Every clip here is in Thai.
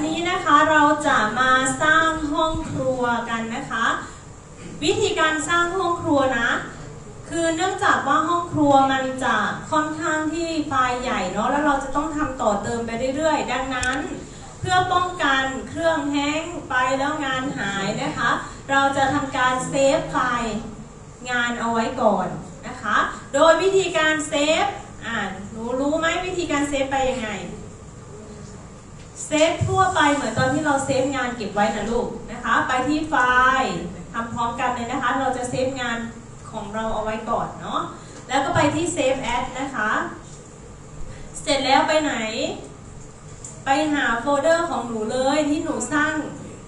วันนี้นะคะเราจะมาสร้างห้องครัวกันนะคะ วิธีการสร้างห้องครัวนะ คือเนื่องจากว่าห้องครัวมันจะค่อนข้างที่ไฟล์ใหญ่เนาะแล้วเราจะต้องทำต่อเติมไปเรื่อยๆ ดังนั้น เพื่อป้องกันเครื่องแห้งไปแล้วงานหายนะคะ เราจะทำการเซฟไฟล์งานเอาไว้ก่อนนะคะ โดยวิธีการเซฟอ่าหนูรู้ไหมวิธีการเซฟไปยังไง เซฟทั่วไปเหมือนตอนที่เราเซฟงานเก็บไว้นะลูกนะคะ ไปที่ไฟล์ทำพร้อมกันเลยนะคะ เราจะเซฟงานของเราเอาไว้ก่อนเนาะแล้วก็ไปที่ Save As นะคะ เสร็จแล้วไปไหน ไปหาโฟลเดอร์ของหนูเลยที่หนูสร้าง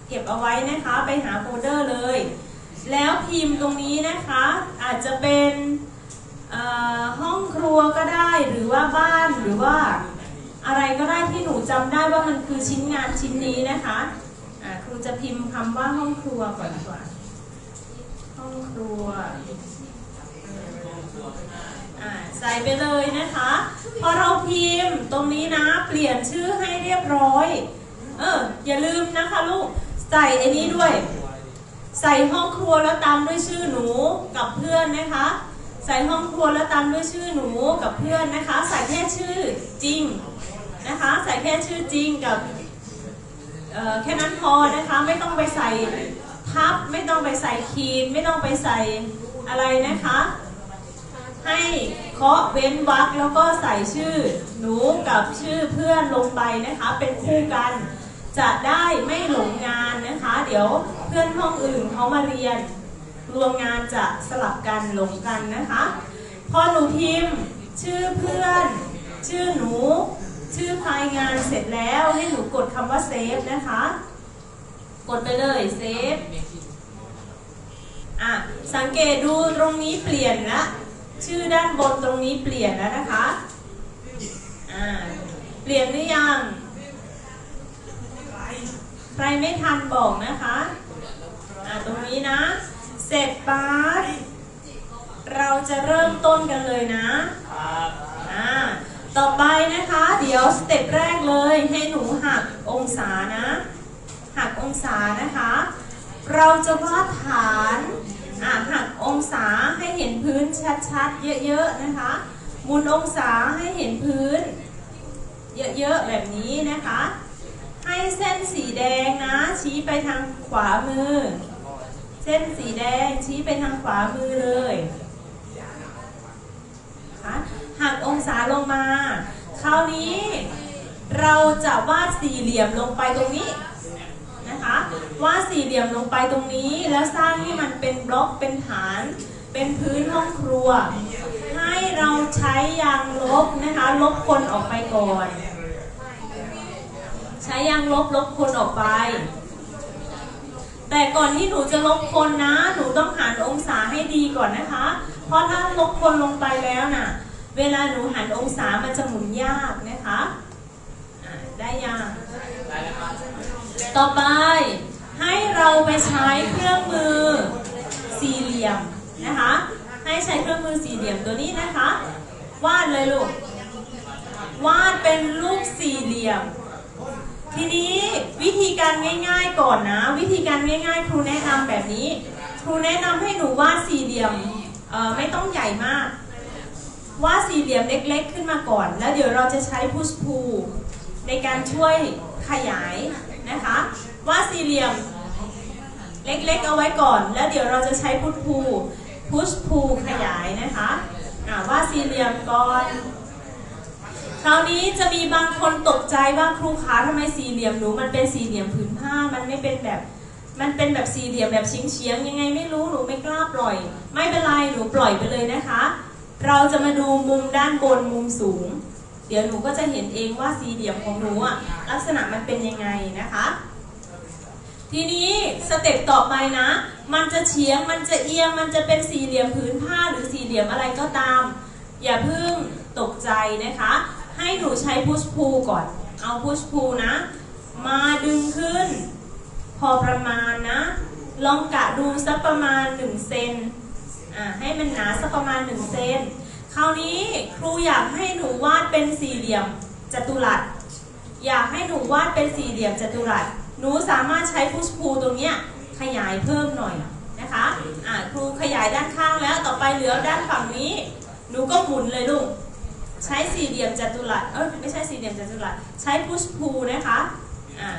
เก็บเอาไว้นะคะ ไปหาโฟลเดอร์เลย แล้วพิมพ์ตรงนี้นะคะ อาจจะเป็นห้องครัวก็ได้หรือว่าบ้านหรือว่า อะไรก็ได้ที่หนูจำได้ว่ามันคือชิ้นงานชิ้นนี้นะคะครูจะพิมพ์คำว่าห้องครัวก่อนดีกว่า ห้องครัวใส่ไปเลยนะคะ พอเราพิมพ์ตรงนี้นะ เปลี่ยนชื่อให้เรียบร้อย เอออย่าลืมนะคะลูก ใส่ไอ้นี้ด้วย ใส่ห้องครัวแล้วตามด้วยชื่อหนูกับเพื่อนนะคะ ใส่ห้องครัวแล้วตามด้วยชื่อหนูกับเพื่อนนะคะ ใส่แค่ชื่อจริง นะคะ ใส่แค่ชื่อจริงกับแค่นั้นพอนะคะ ไม่ต้องไปใส่ทับ ไม่ต้องไปใส่ขีดไม่ต้องไปใส่อะไรนะคะ ให้เคาะเว้นวรรคแล้วก็ใส่ชื่อหนูกับชื่อเพื่อนลงไปนะคะ เป็นคู่กันจะได้ไม่หลงงานนะคะ เดี๋ยวเพื่อนห้องอื่นเขามาเรียนรวมงานจะสลับกันหลงกันนะคะ พอหนูพิมพ์ ชื่อเพื่อน ชื่อหนู ชื่อพายงานเสร็จแล้วให้หนูกดคำว่าเซฟนะคะ กดไปเลยเซฟอะสังเกตดูตรงนี้เปลี่ยนละชื่อด้านบนตรงนี้เปลี่ยนแล้วนะคะอ่าเปลี่ยนหรือยัง ใครไม่ทันบอกนะคะอ่าตรงนี้นะ เสร็จปั๊บเราจะเริ่มต้นกันเลยนะ ต่อไปนะคะ เดี๋ยวสเต็ปแรกเลยให้หนูหักองศานะ หักองศานะคะ เราจะวาดฐานอะหักองศาให้เห็นพื้นชัดๆ เยอะๆนะคะหมุนองศาให้เห็นพื้น เยอะๆ แบบนี้นะคะ ให้เส้นสีแดงนะ ชี้ไปทางขวามือ เส้นสีแดงชี้ไปทางขวามือเลยนะคะหัก องศาลงมา คราวนี้เราจะวาดสี่เหลี่ยมลงไปตรงนี้นะคะวาดสี่เหลี่ยมลงไปตรงนี้ แล้วสร้างให้มันเป็นบล็อกเป็นฐาน เป็นพื้นห้องครัว ให้เราใช้ยางลบนะคะลบคนออกไปก่อน ใช้ยางลบลบคนออกไป แต่ก่อนที่หนูจะลบคนนะ หนูต้องหันองศาให้ดีก่อนนะคะ เพราะถ้าลบคนลงไปแล้วน่ะ เวลาหนูหันองศามันจะหมุนยากนะคะได้ยังต่อไปให้เราไปใช้เครื่องมือสี่เหลี่ยมนะคะ ให้ใช้เครื่องมือสี่เหลี่ยมตัวนี้นะคะ วาดเลยลูก วาดเป็นรูปสี่เหลี่ยม ทีนี้วิธีการง่ายๆก่อนนะ วิธีการง่ายๆครูแนะนำแบบนี้ ครูแนะนำให้หนูวาดสี่เหลี่ยมไม่ต้องใหญ่มาก ว่าสี่เหลี่ยมเล็กๆขึ้นมาก่อน แล้วเดี๋ยวเราจะใช้พุชพูในการช่วยขยายนะคะว่าดสี่เหลี่ยมเล็กๆเอาไว้ก่อน แล้วเดี๋ยวเราจะใช้พุชพูพุชพูขยายนะคะอ่าดสี่เหลี่ยมก่อนคราวนี้จะมีบางคนตกใจว่าครูขาทำไมสี่เหลี่ยมหนูมันเป็นสี่เหลี่ยมผืนผ้ามันไม่เป็นแบบมันเป็นแบบสี่เหลี่ยมแบบเฉียงๆยังไงไม่รู้หนูไม่กล้าปล่อย ไม่เป็นไรหนูปล่อยไปเลยนะคะ เราจะมาดูมุมด้านบนมุมสูง เดี๋ยวหนูก็จะเห็นเองว่าสี่เหลี่ยมของหนูอะลักษณะมันเป็นยังไงนะคะ ทีนี้สเต็ปต่อไปนะ มันจะเฉียงมันจะเอียงมันจะเป็นสี่เหลี่ยมผืนผ้าหรือสี่เหลี่ยมอะไรก็ตาม อย่าเพิ่งตกใจนะคะ ให้หนูใช้พุชพูก่อน เอาพุชพูนะ มาดึงขึ้น พอประมาณนะ ลองกะดูสักประมาณ1เซน ให้มันหนาสักประมาณ1เซนคราวนี้ครูอยากให้หนูวาดเป็นสี่เหลี่ยมจัตุรัส อยากให้หนูวาดเป็นสี่เหลี่ยมจัตุรัส หนูสามารถใช้พุชพูตรงเนี้ยขยายเพิ่มหน่อยนะคะอ่าครูขยายด้านข้างแล้วต่อไปเหลือด้านฝั่งนี้ หนูก็หมุนเลยลูกใช้สี่เหลี่ยมจัตุรัสเอ้ยไม่ใช่สี่เหลี่ยมจัตุรัสใช้พุชพูนะคะอ่า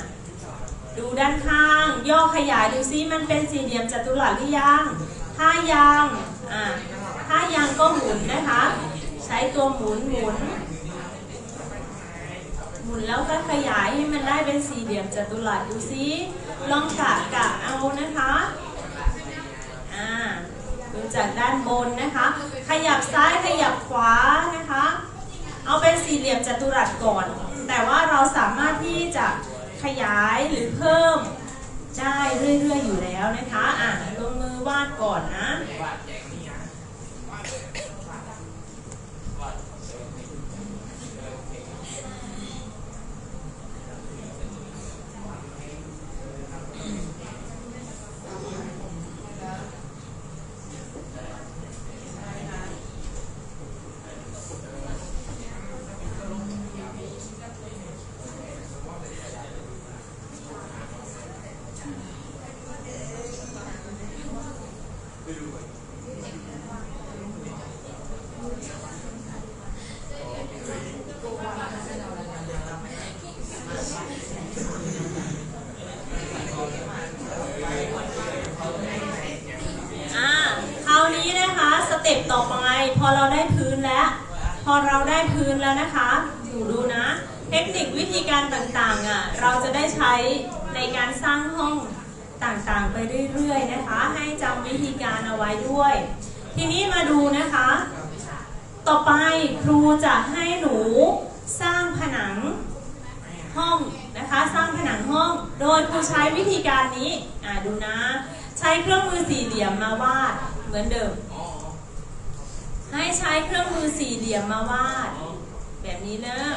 ดูด้านข้าง ย่อขยายดูซิมันเป็นสี่เหลี่ยมจัตุรัสหรือยังถ้ายัง อ่าถ้ายังก็หมุนนะคะ ใช้ตัวหมุนหมุน หมุนแล้วก็ขยายให้มันได้เป็นสี่เหลี่ยมจัตุรัสดูซิลองกะกะเอานะคะอ่าดูจากด้านบนนะคะ ขยับซ้ายขยับขวานะคะ เอาเป็นสี่เหลี่ยมจัตุรัสก่อน แต่ว่าเราสามารถที่จะขยายหรือเพิ่มได้เรื่อยๆอยู่แล้วนะคะ อะลงมือวาดก่อนนะ อ่าคราวนี้นะคะสเต็ปต่อไปพอเราได้พื้นแล้ว พ อเราได้พื้นแล้วนะคะหนูดูนะ เทคนิควิธีการต่างๆอะเราจะได้ใช้ในการสร้างห้องต่างๆ ไปเรื่อยๆนะคะ ให้จำวิธีการเอาไว้ด้วย ทีนี้มาดูนะคะ ต่อไปครูจะให้หนูสร้างผนังห้องนะคะ สร้างผนังห้อง โดยครูใช้วิธีการนี้ อ่าดูนะ ใช้เครื่องมือสี่เหลี่ยมมาวาดเหมือนเดิม ใช้เครื่องมือสี่เหลี่ยมมาวาด แบบนี้เนอะ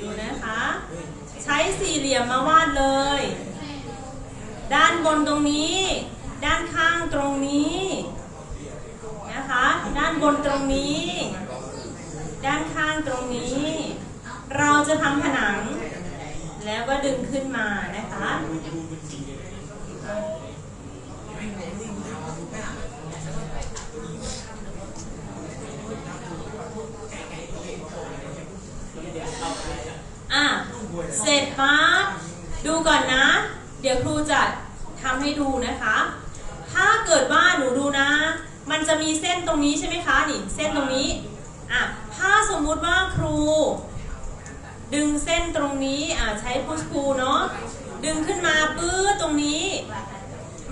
ดูนะคะ ใช้สี่เหลี่ยมมาวาดเลย ด้านบนตรงนี้ ด้านข้างตรงนี้นะคะ ด้านบนตรงนี้ ด้านข้างตรงนี้ เราจะทำผนัง แล้วก็ดึงขึ้นมานะคะ เสร็จปั๊บดูก่อนนะ เดี๋ยวครูจะทำให้ดูนะคะ ถ้าเกิดว่าหนูดูนะ มันจะมีเส้นตรงนี้ใช่ไหมคะนี่เส้นตรงนี้อะถ้าสมมุติว่าครู ดึงเส้นตรงนี้อะใช้พุชพูเนาะดึงขึ้นมาปื้อตรงนี้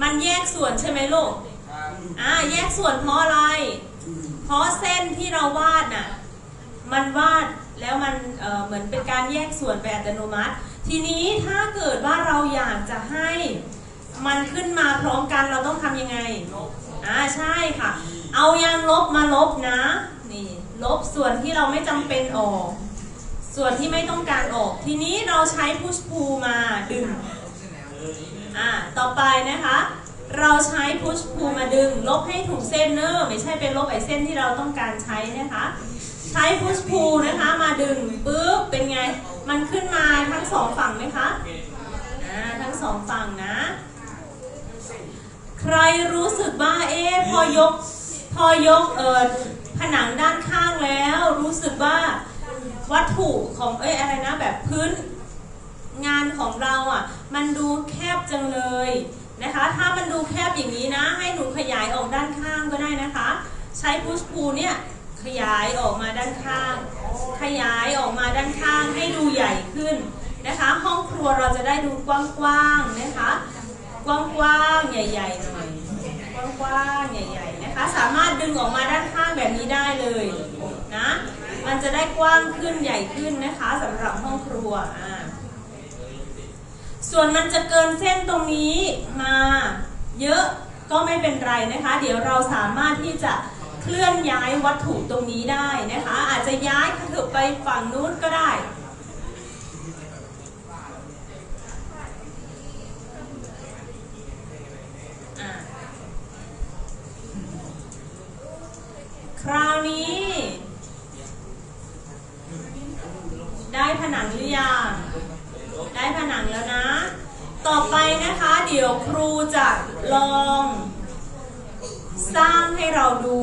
มันแยกส่วนใช่ไหมลูกอ่าแยกส่วนเพราะอะไร เพราะเส้นที่เราวาดน่ะ มันวาดแล้วมันเเหมือนเป็นการแยกส่วนไปอัตโนมัติ ทีนี้ถ้าเกิดว่าเราอยากจะให้มันขึ้นมาพร้อมกันเราต้องทำยังไงอ่าใช่ค่ะ เอายางลบมาลบนะนี่ลบส่วนที่เราไม่จำเป็นออก ส่วนที่ไม่ต้องการออก ทีนี้เราใช้พุชพูมาดึงอ่าต่อไปนะคะเราใช้พุชพูมาดึง ลบให้ถูกเส้นเนอะไม่ใช่เป็นลบไอเส้นที่เราต้องการใช้นะคะ ใช้พุชพูนะคะ มาดึงปุ๊บเป็นไง มันขึ้นมาทั้งสองฝั่งไหมคะอ่าทั้งสองฝั่งนะ ใครรู้สึกว่าเอ๊พอยกพอยกเอ่อผนังด้านข้างแล้ว รู้สึกว่าวัตถุของเอ้ยอะไรนะแบบพื้นงานของเราอะ มันดูแคบจังเลยนะคะ ถ้ามันดูแคบอย่างนี้นะ ให้หนูขยายออกด้านข้างก็ได้นะคะ ใช้พุชพูเนี่ย ขยายออกมาด้านข้าง ขยายออกมาด้านข้างให้ดูใหญ่ขึ้นนะคะ ห้องครัวเราจะได้ดูกว้างๆนะคะ กว้างๆใหญ่ๆหน่อยกว้างๆใหญ่ๆนะคะ สามารถดึงออกมาด้านข้างแบบนี้ได้เลยนะมันจะได้กว้างขึ้นใหญ่ขึ้นนะคะสำหรับห้องครัวอ่าส่วนมันจะเกินเส้นตรงนี้มาเยอะก็ไม่เป็นไรนะคะ เดี๋ยวเราสามารถที่จะ เคลื่อนย้ายวัตถุตรงนี้ได้นะคะ อาจจะย้ายเถอะไปฝั่งนู้นก็ได้คราวนี้ ได้ผนังหรือยังได้ผนังแล้วนะ ต่อไปนะคะ เดี๋ยวครูจะลอง สร้างให้เราดู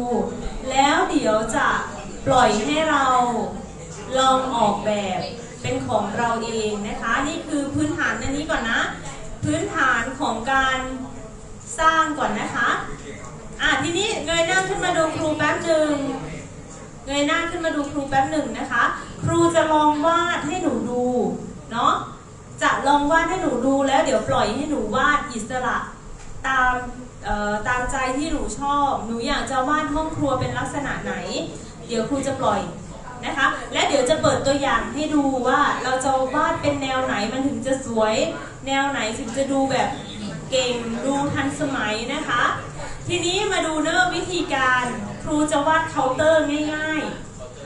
แล้วเดี๋ยวจะปล่อยให้เราลองออกแบบเป็นของเราเองนะคะ นี่คือพื้นฐานอันนี้ก่อนนะ พื้นฐานของการสร้างก่อนนะคะอะทีนี้เงยหน้าขึ้นมาดูครูแป๊บหนึ่งเงยหน้าขึ้นมาดูครูแป๊บหนึ่งนะคะ ครูจะลองวาดให้หนูดูเนาะจะลองวาดให้หนูดูแล้วเดี๋ยวปล่อยให้หนูวาดอิสระ ตามตามใจที่หนูชอบ หนูอยากจะวาดห้องครัวเป็นลักษณะไหน เดี๋ยวครูจะปล่อยนะคะ และเดี๋ยวจะเปิดตัวอย่างให้ดูว่าเราจะวาดเป็นแนวไหนมันถึงจะสวย แนวไหนถึงจะดูแบบเก่งดูทันสมัยนะคะ ทีนี้มาดูเนอะวิธีการครูจะวาดเคาน์เตอร์ง่าย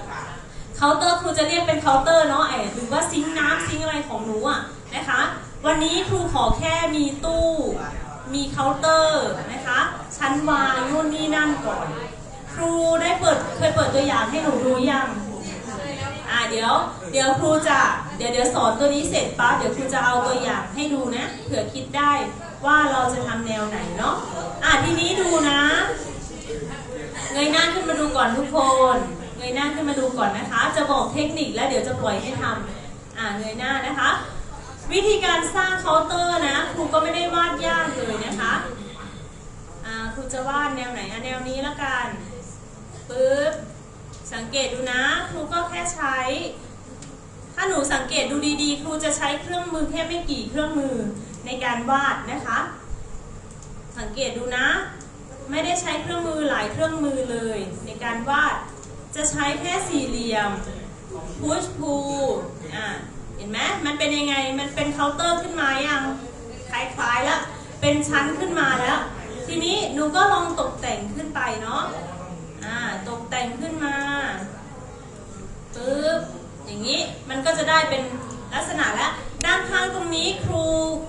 ๆ เคาน์เตอร์ครูจะเรียกเป็นเคาน์เตอร์เนาะไอ้หรือว่าซิงน้ำซิงอะไรของหนูอะนะคะ วันนี้ครูขอแค่มีตู้ มีเคาน์เตอร์นะคะ ชั้นวางนู่นนี่นั่นก่อน ครูได้เปิดเคยเปิดตัวอย่างให้หนูดูยังอ่าเดี๋ยว เดี๋ยวครูจะเดี๋ยวเดี๋ยวสอนตัวนี้เสร็จปั๊บเดี๋ยวครูจะเอาตัวอย่างให้ดูนะเผื่อคิดได้ว่าเราจะทำแนวไหนเนาะอ่าทีนี้ดูนะเงยหน้าขึ้นมาดูก่อนทุกคนเงยหน้าขึ้นมาดูก่อนนะคะ จะบอกเทคนิคแล้วเดี๋ยวจะปล่อยให้ทำอ่าเงยหน้านะคะ วิธีการสร้างเคาน์เตอร์นะครูก็ไม่ได้วาดยากเลยนะคะครูจะวาดแนวไหนแนวนี้ละกันปึ๊บสังเกตดูนะครูก็แค่ใช้ ถ้าหนูสังเกตดูดีๆ ครูจะใช้เครื่องมือแค่ไม่กี่เครื่องมือในการวาดนะคะ สังเกตดูนะ ไม่ได้ใช้เครื่องมือหลายเครื่องมือเลย ในการวาดจะใช้แค่สี่เหลี่ยม push pull อะ เห็นไหมมันเป็นยังไง มันเป็นเคาน์เตอร์ขึ้นมาอยังคล้ายๆแล้ว เป็นชั้นขึ้นมาแล้ว ทีนี้หนูก็ลองตกแต่งขึ้นไปเนาะ อ่า ตกแต่งขึ้นมา ปึ๊บ อย่างนี้ มันก็จะได้เป็นลักษณะแล้ว ด้านข้างตรงนี้ครู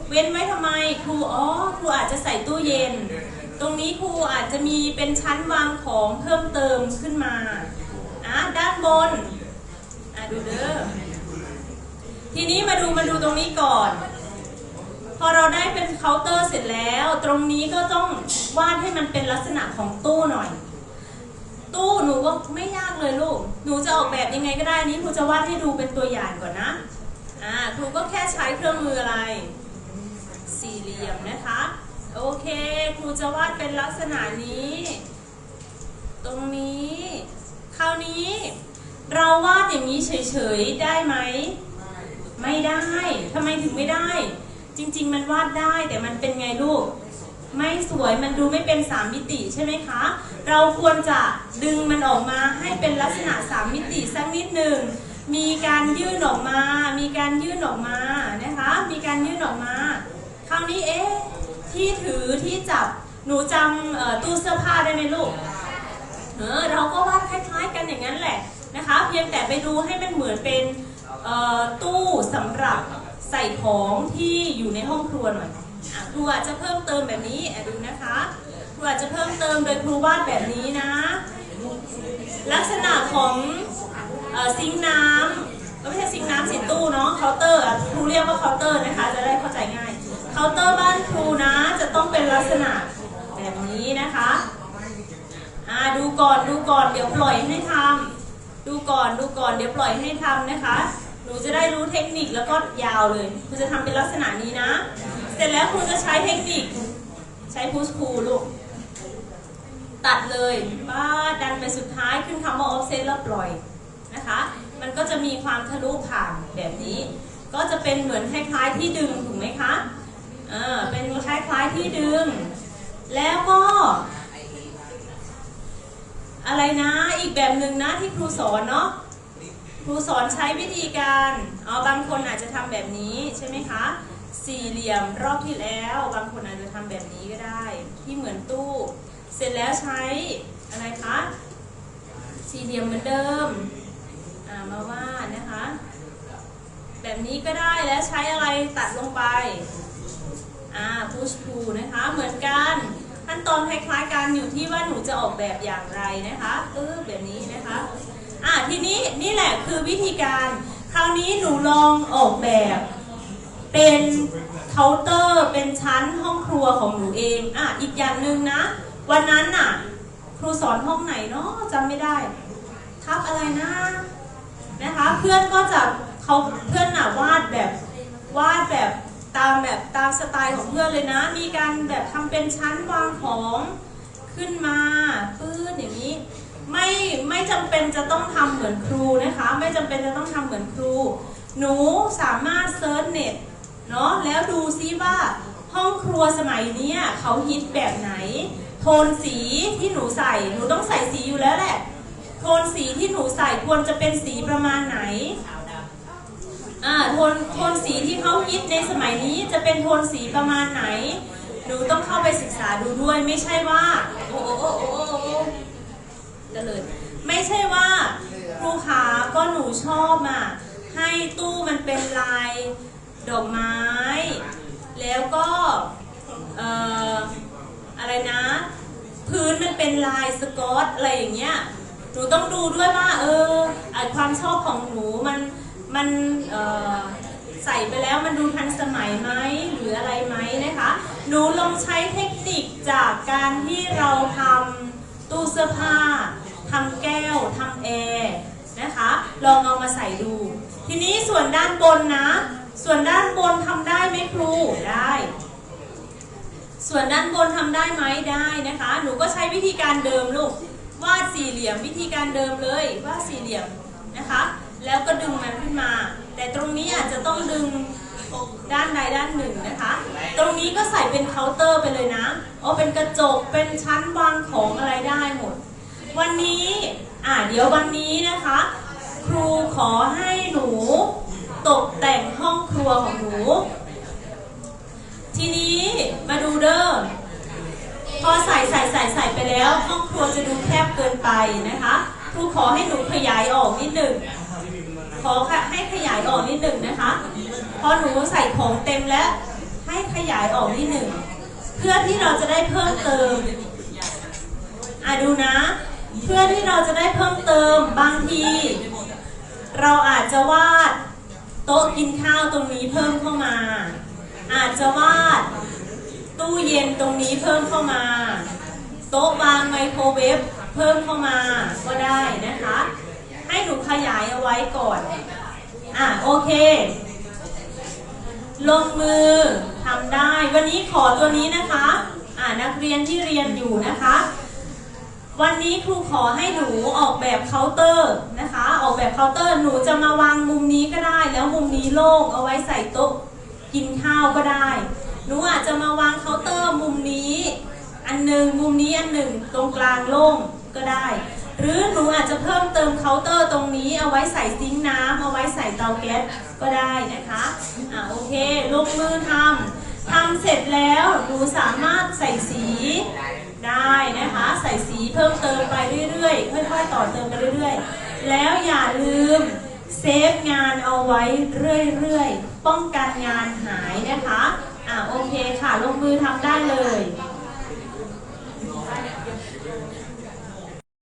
เว้นไว้ทำไม ครู อ๋อ ครูอาจจะใส่ตู้เย็น ตรงนี้ครูอาจจะมีเป็นชั้นวางของเพิ่มเติมขึ้นมา อะด้านบน อะดูเด้อ ทีนี้มาดูมาดูตรงนี้ก่อน พอเราได้เป็นเคาน์เตอร์เสร็จแล้ว ตรงนี้ก็ต้องวาดให้มันเป็นลักษณะของตู้หน่อย ตู้หนูก็ไม่ยากเลยลูก หนูจะออกแบบยังไงก็ได้นี้ครูจะวาดให้ดูเป็นตัวอย่างก่อนนะอ่าครูก็แค่ใช้เครื่องมืออะไร สี่เหลี่ยมนะคะ โอเคครูจะวาดเป็นลักษณะนี้ ตรงนี้ คราวนี้ เราวาดอย่างนี้เฉยๆได้ไหม ไม่ได้ทำไมถึงไม่ได้ จริง ๆ มันวาดได้แต่มันเป็นไงลูก ไม่สวยมันดูไม่เป็นสามมิติใช่ไหมคะ เราควรจะดึงมันออกมาให้เป็นลักษณะสามมิติสักนิดหนึ่งมีการยื่นออกมา มีการยื่นออกมานะคะ มีการยื่นออกมา คราวนี้เอ๊ะที่ถือที่จับหนูจำตู้เสื้อผ้าได้ไหมลูกเออเราก็วาดคล้าย ๆ กันอย่างนั้นแหละนะคะ เพียงแต่ไปดูให้มันเหมือนเป็น ตู้สำหรับใส่ของที่อยู่ในห้องครัวหน่อยครูอาจจะเพิ่มเติมแบบนี้อะดูนะคะครูอาจจะเพิ่มเติมโดยครูวาดแบบนี้นะ ลักษณะของอซิงน้ำก็ไม่ใช่ซิงน้ำสิตู้เนาะเคาน์เตอร์ครูเรียกว่าเคาน์เตอร์นะคะจะได้เข้าใจง่ายเคาน์เตอร์บ้านครูนะจะต้องเป็นลักษณะแบบนี้นะคะอ่าดูก่อนดูก่อนเดี๋ยวปล่อยให้ทำดูก่อนดูก่อนเดี๋ยวปล่อยให้ทำนะคะ นูจะได้รู้เทคนิคแล้วก็ยาวเลยครูจะทำเป็นลักษณะนี้นะ เสร็จแล้วครูจะใช้เทคนิค ใช้พุชคูลูก ตัดเลยป้าดันไปสุดท้ายขึ้นคำว่า offset แล้วปล่อยนะคะ มันก็จะมีความทะลุผ่านแบบนี้ ก็จะเป็นเหมือนคล้ายๆที่ดึงถูกไหมคะเออเป็นคล้ายๆที่ดึง แล้วก็อะไรนะอีกแบบหนึ่งนะที่ครูสอนเนาะ ครูสอนใช้วิธีการเอาบางคนอาจจะทำแบบนี้ใช่ไหมคะ สี่เหลี่ยมรอบที่แล้ว บางคนอาจจะทำแบบนี้ก็ได้ ที่เหมือนตู้ เสร็จแล้วใช้อะไรคะ สี่เหลี่ยมเหมือนเดิมมาวาดนะคะ แบบนี้ก็ได้แล้วใช้อะไรตัดลงไปอ่า push pull นะคะเหมือนกันขั้นตอนคล้ายๆกันอยู่ที่ว่าหนูจะออกแบบอย่างไรนะคะเออแบบนี้นะคะ อ่าทีนี้นี่แหละคือวิธีการคราวนี้หนูลองออกแบบ เป็นเคาน์เตอร์เป็นชั้นห้องครัวของหนูเองอะอีกอย่างหนึ่งนะ วันนั้นน่ะ ครูสอนห้องไหนเนาะจำไม่ได้ทับอะไรนะนะคะเพื่อนก็จะเขาเพื่อนน่ะวาดแบบวาดแบบตามแบบตามสไตล์ของเพื่อนเลยนะ มีการแบบทำเป็นชั้นวางของขึ้นมาปื้นอย่างนี้ ไม่ไม่จำเป็นจะต้องทำเหมือนครูนะคะ ไม่จำเป็นจะต้องทำเหมือนครู หนูสามารถเซิร์ชเน็ตเนาะแล้วดูซิว่าห้องครัวสมัยนี้เขาฮิตแบบไหน โทนสีที่หนูใส่หนูต้องใส่สีอยู่แล้วแหละ โทนสีที่หนูใส่ควรจะเป็นสีประมาณไหนอ่าโทนโทนสีที่เขาฮิตในสมัยนี้จะเป็นโทนสีประมาณไหน หนูต้องเข้าไปศึกษาดูด้วยไม่ใช่ว่า โอ้โอ้โอ้ เจริญ ไม่ใช่ว่าครูขาก็หนูชอบอะให้ตู้มันเป็นลายดอกไม้ แล้วก็เอ่ออะไรนะ พื้นมันเป็นลายสกอตอะไรอย่างเงี้ยหนูต้องดูด้วยว่า เออไอความชอบของหนูมันมันเอ่อใส่ไปแล้วมันดูทันสมัยไหมหรืออะไรไหมนะคะ หนูลองใช้เทคนิคจากการที่เราทำตู้เสื้อผ้า ทำแก้วทำแอร์นะคะลองเอามาใส่ดู ทีนี้ส่วนด้านบนนะ ส่วนด้านบนทำได้ไหมครูได้ ส่วนด้านบนทำได้ไหมได้นะคะ หนูก็ใช้วิธีการเดิมลูกวาดสี่เหลี่ยมวิธีการเดิมเลยวาดสี่เหลี่ยมนะคะ แล้วก็ดึงมันขึ้นมา แต่ตรงนี้อาจจะต้องดึงด้านใดด้านหนึ่งนะคะ ตรงนี้ก็ใส่เป็นเคาน์เตอร์ไปเลยนะเอาเป็นกระจกเป็นชั้นวางของอะไรได้หมด วันนี้อ่าเดี๋ยววันนี้นะคะ ครูขอให้หนูตกแต่งห้องครัวของหนู ทีนี้มาดูเด้อพอใส่ใส่ใส่ใส่ไปแล้ว ห้องครัวจะดูแคบเกินไปนะคะ ครูขอให้หนูขยายออกนิดหนึ่งขอให้ขยายออกนิดหนึ่งนะคะพอหนูใส่ของเต็มแล้ว ให้ขยายออกนิดหนึ่งเพื่อที่เราจะได้เพิ่มเติมอะดูนะ เพื่อที่เราจะได้เพิ่มเติมบางที เราอาจจะวาดโต๊ะกินข้าวตรงนี้เพิ่มเข้ามา อาจจะวาดตู้เย็นตรงนี้เพิ่มเข้ามา โต๊ะวางไมโครเวฟเพิ่มเข้ามาก็ได้นะคะ ให้หนูขยายเอาไว้ก่อน อะโอเค ลงมือทำได้ วันนี้ขอตัวนี้นะคะ อ่านักเรียนที่เรียนอยู่นะคะ วันนี้ครูขอให้หนูออกแบบเคาน์เตอร์นะคะ ออกแบบเคาน์เตอร์หนูจะมาวางมุมนี้ก็ได้ แล้วมุมนี้โล่งเอาไว้ใส่โต๊ะกินข้าวก็ได้ หนูอาจจะมาวางเคาน์เตอร์มุมนี้ อันหนึ่งมุมนี้อันหนึ่งตรงกลางโล่งก็ได้ หรือหนูอาจจะเพิ่มเติมเคาน์เตอร์ตรงนี้เอาไว้ใส่ซิงค์น้ำเอาไว้ใส่เตาแก๊สก็ได้นะคะอ่าโอเคลงมือทำทำเสร็จแล้วหนูสามารถใส่สี ได้นะคะ ใส่สีเพิ่มเติมไปเรื่อยๆ ค่อยๆ ต่อเติมไปเรื่อยๆ แล้วอย่าลืมเซฟงานเอาไว้เรื่อยๆ ป้องกันงานหายนะคะ อ่าโอเคค่ะ ลงมือทำได้เลย